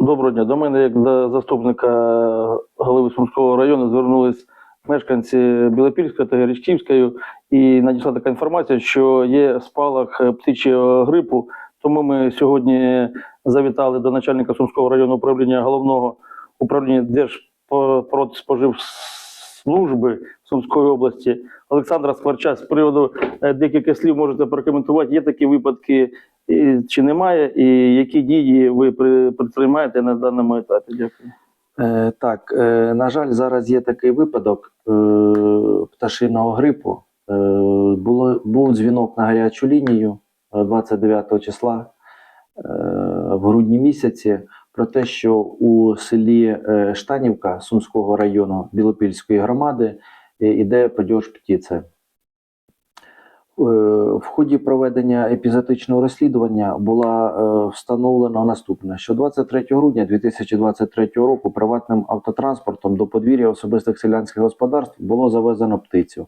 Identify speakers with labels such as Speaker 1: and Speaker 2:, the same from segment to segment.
Speaker 1: Доброго дня. До мене, як до заступника голови Сумського району, звернулись мешканці Білопільської та Гречківської, і надійшла така інформація, що є спалах птичого грипу. Тому ми сьогодні завітали до начальника Сумського районного управління головного управління Держпродспоживслужби Сумської області Олександра Скворча з приводу е, декілька слів можете прокоментувати. Є такі випадки і, чи немає, і які дії ви при- предприймаєте на даному етапі? Дякую.
Speaker 2: Е, так, е, на жаль, зараз є такий випадок е, пташиного грипу. Е, було, був дзвінок на гарячу лінію е, 29 числа е, в грудні місяці про те, що у селі е, Штанівка Сумського району Білопільської громади е, іде падеж птиці. Е, В ході проведення епізотичного розслідування була е, встановлено наступне: що 23 грудня 2023 року приватним автотранспортом до подвір'я особистих селянських господарств було завезено птицю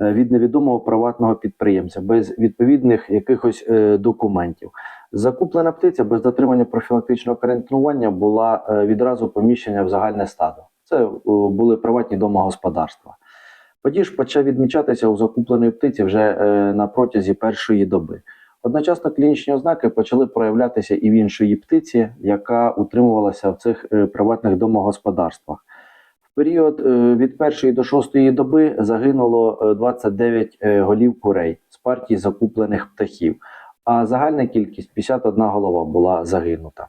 Speaker 2: е, від невідомого приватного підприємця без відповідних якихось е, документів. Закуплена птиця без дотримання профілактичного карантинування була е, відразу поміщена в загальне стадо. Це е, були приватні домогосподарства. Падіж почав відмічатися у закупленої птиці вже е, на протязі першої доби. Одночасно клінічні ознаки почали проявлятися і в іншої птиці, яка утримувалася в цих е, приватних домогосподарствах. В період е, від першої до шостої доби загинуло е, 29 е, голів курей з партії закуплених птахів, а загальна кількість 51 голова була загинута.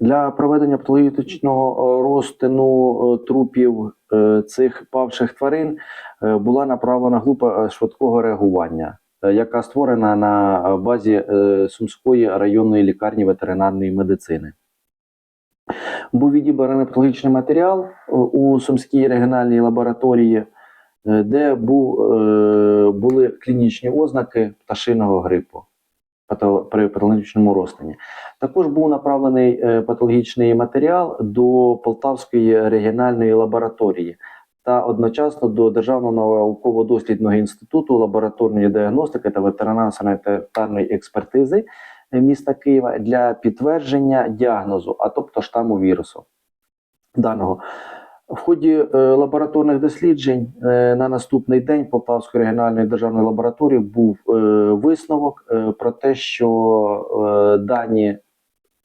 Speaker 2: Для проведення патологічного е, розтину е, трупів е, цих павших тварин була направлена група швидкого реагування, яка створена на базі Сумської районної лікарні ветеринарної медицини. Був відібраний патологічний матеріал у Сумській регіональній лабораторії, де були клінічні ознаки пташиного грипу при патологічному розтині. Також був направлений е, патологічний матеріал до Полтавської регіональної лабораторії та одночасно до Державного науково-дослідного інституту лабораторної діагностики та ветеринарно-санітарної експертизи е, міста Києва для підтвердження діагнозу, а тобто штаму вірусу даного. В ході е, лабораторних досліджень е, на наступний день Полтавської регіональної державної лабораторії був е, висновок про те, що дані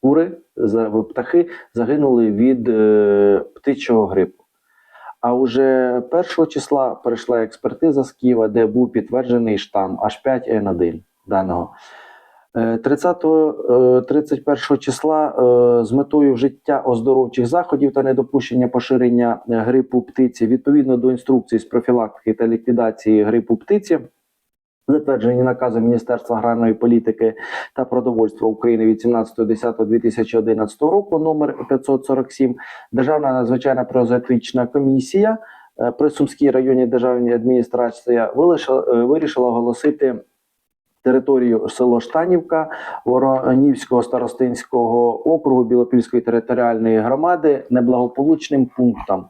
Speaker 2: кури, птахи загинули від птичого грипу. А уже 1 числа перейшла експертиза з Києва, де був підтверджений штам H5N1 даного. Е, 30, е, 31 числа е, з метою вжиття оздоровчих заходів та недопущення поширення е, грипу птиці. Відповідно до інструкції з профілактики та ліквідації грипу птиці, затверджені наказом Міністерства аграрної політики та продовольства України від 17.10.2011 року, номер 547, Державна надзвичайна прозатична комісія е, при Сумській районній державній адміністрації е, вирішила оголосити територію село Штанівка Воронівського старостинського округу Білопільської територіальної громади неблагополучним пунктом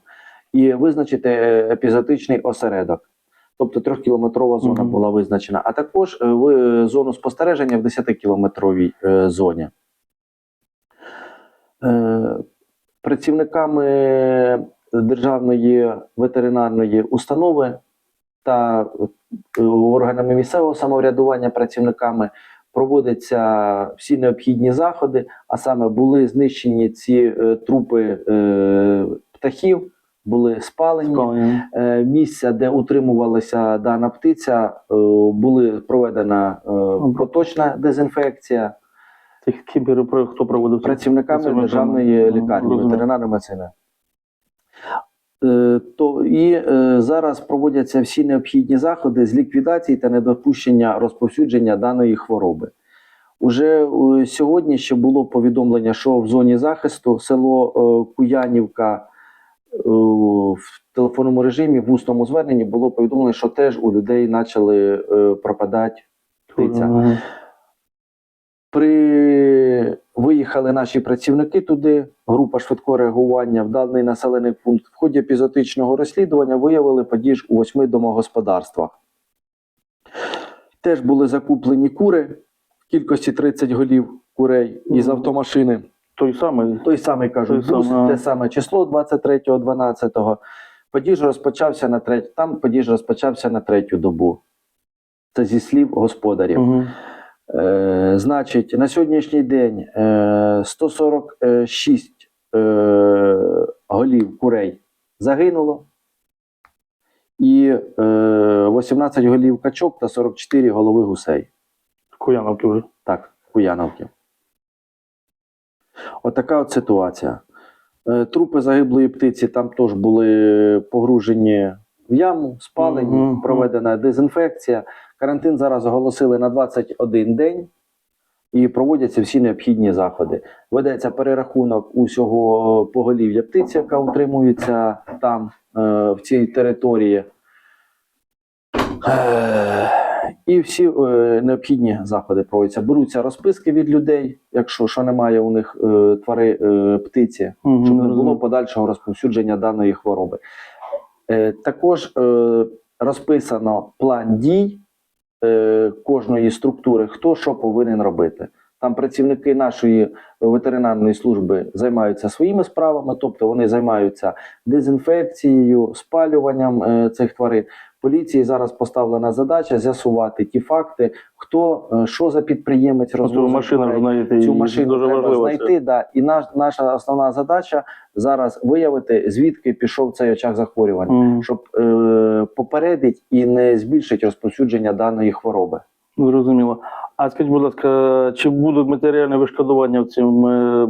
Speaker 2: і визначити е, епізотичний осередок. Тобто трьохкілометрова зона
Speaker 1: Мгм.
Speaker 2: була визначена, а також е, в е, зону спостереження в 10-кілометровій е, зоні. Е, Працівниками державної ветеринарної установи та органами місцевого самоврядування працівниками проводяться всі необхідні заходи, а саме були знищені ці е, трупи е, птахів, були спалені.
Speaker 1: Спалення.
Speaker 2: Е, місця, де утримувалася дана птиця, е, були проведена е, поточна дезінфекція
Speaker 1: Тих кібер хто проводив
Speaker 2: працівниками державної лікарні ветеринарної медицини. Е, То і е, зараз проводяться всі необхідні заходи з ліквідації та недопущення розповсюдження даної хвороби. Уже е, сьогодні ще було повідомлення, що в зоні захисту село Куянівка в телефонному режимі в усному зверненні було повідомлено, що теж у людей почали пропадати птиця. При виїхали наші працівники туди, група швидкого реагування в даний населений пункт. В ході епізотичного розслідування виявили падіж у восьми домогосподарствах. Теж були закуплені кури в кількості 30 голів курей із автомашини.
Speaker 1: той самий.
Speaker 2: той самий кажуть,
Speaker 1: Той самий,
Speaker 2: те саме число 23-12. Подіж розпочався на третю, там подіж розпочався на третю добу. Це зі слів господарів.
Speaker 1: Угу.
Speaker 2: Е, значить, на сьогоднішній день е, 146 е, голів курей загинуло, і е, 18 голів качок та 44 голови гусей.
Speaker 1: Куяновки вже.
Speaker 2: Так, Куяновки. Отака от ситуація. Е, Трупи загиблої птиці там теж були погружені в яму, спалені, проведена дезінфекція. Карантин зараз оголосили на 21 день і проводяться всі необхідні заходи. Ведеться перерахунок усього поголів'я птиці, яка утримується там, е, в цій території. Е, І всі е, необхідні заходи проводяться. Беруться розписки від людей, якщо що немає у них е, твари е, птиці,
Speaker 1: Угу.
Speaker 2: щоб не було подальшого розповсюдження даної хвороби. Е, також е, розписано план дій е, кожної структури, хто що повинен робити. Там працівники нашої ветеринарної служби займаються своїми справами, тобто вони займаються дезінфекцією, спалюванням е, цих тварин. Поліції зараз поставлена задача з'ясувати ті факти, хто е, що за підприємець
Speaker 1: Цю
Speaker 2: розвозив
Speaker 1: машину знаєте,
Speaker 2: Цю машину
Speaker 1: дуже
Speaker 2: треба
Speaker 1: важливо. це.
Speaker 2: знайти. Да. І наш, наша основна задача зараз виявити, звідки пішов цей очаг захворювання,
Speaker 1: Мгм.
Speaker 2: щоб е, попередити і не збільшити розповсюдження даної хвороби.
Speaker 1: Зрозуміло. А скажіть, будь ласка, чи будуть матеріальне вишкодування цим е,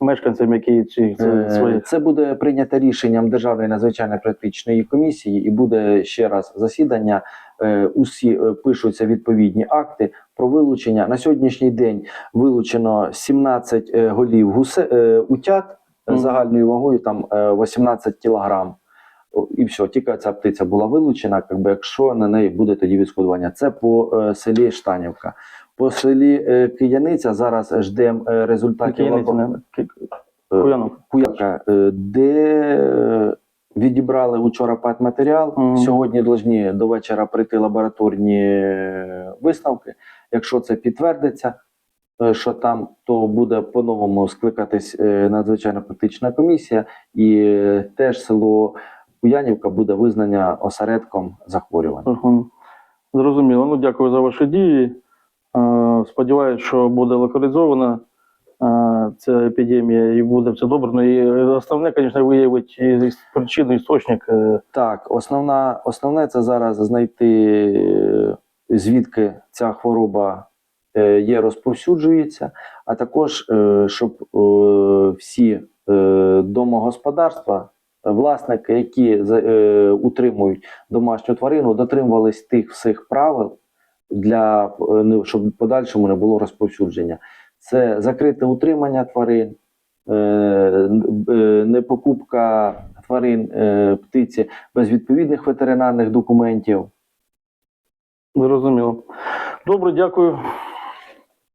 Speaker 1: мешканцям, які ці
Speaker 2: Е,
Speaker 1: свої?
Speaker 2: Це буде прийнято рішенням Державної надзвичайної критичної комісії, і буде ще раз засідання. Е, Усі пишуться відповідні акти про вилучення. На сьогоднішній день вилучено 17 е, голів гусе, утят загальною вагою там е, 18 кілограм. І все, тільки ця птиця була вилучена, якби якщо на неї буде тоді відшкодування. Це по е, селі Штанівка. По селі е, Кияниця зараз ждемо е, результатів. Лабо-? Е. Куявка, е, де е, відібрали учора патматеріал.
Speaker 1: Мгм.
Speaker 2: Сьогодні повинні до вечора прийти лабораторні е, висновки. Якщо це підтвердиться, що там, то буде по-новому скликатись надзвичайно критична комісія, і теж село Куянівка буде визнання осередком захворювання.
Speaker 1: Мгм. Зрозуміло. Ну, дякую за ваші дії. Е, Сподіваюсь, що буде локалізована е, ця епідемія і буде все добре. Ну і основне, звісно, виявити причину, істочник. е,
Speaker 2: Так, основна, основне це зараз знайти, звідки ця хвороба є, розповсюджується, а також щоб всі домогосподарства, власники, які е, утримують домашню тварину, дотримувались тих всіх правил для е, щоб в подальшому не було розповсюдження. Це закрите утримання тварин, е, е, непокупка тварин е, птиці без відповідних ветеринарних документів.
Speaker 1: Зрозуміло. Добре, дякую.